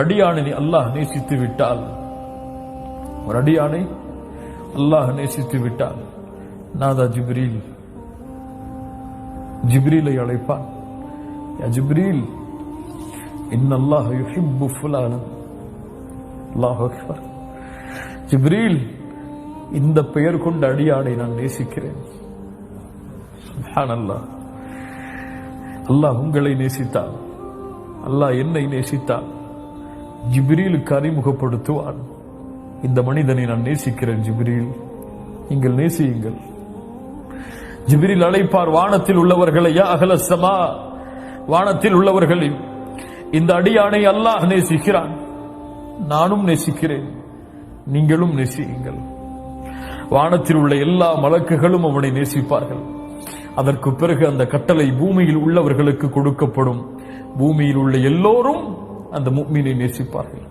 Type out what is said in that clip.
அடியானை அல்லாஹ் நேசித்து விட்டால் ஒரு அடியானை அல்லாஹ் நேசித்து விட்டால் நாதா ஜிப்ரீல். ஜிப்ரீலை அழைப்பான். ஜிப்ரீல் இன்னல்லாஹ் யுஹிப்பு ஃபுலானன் அல்லாஹ் அக்பர். ஜிப்ரீல் இந்த பெயர் கொண்ட அடியாடை நான் நேசிக்கிறேன். சுப்ஹானல்லாஹ். அல்லாஹ் உங்களை நேசித்தான் அல்லாஹ் என்னை நேசித்தான் ஜிப்ரீலுக்கு அறிமுகப்படுத்துவான் இந்த மனிதனை நான் நேசிக்கிறேன் ஜிப்ரீல். நீங்கள் நேசியுங்கள். ஜிப்ரீல் அழைப்பார் வானத்தில் உள்ளவர்களை யா வானத்தில் உள்ளவர்களில் இந்த அடியானை அல்லாஹ் நேசிக்கிறான். நானும் நேசிக்கிறேன். நீங்களும் நேசியுங்கள். வானத்தில் உள்ள எல்லா மலக்குகளும் அவனை நேசிப்பார்கள். அதற்கு பிறகு அந்த கட்டளை பூமியில் உள்ளவர்களுக்கு கொடுக்கப்படும். பூமியில் உள்ள எல்லோரும் அந்த முக்மீனை நேசிப்பார்கள்.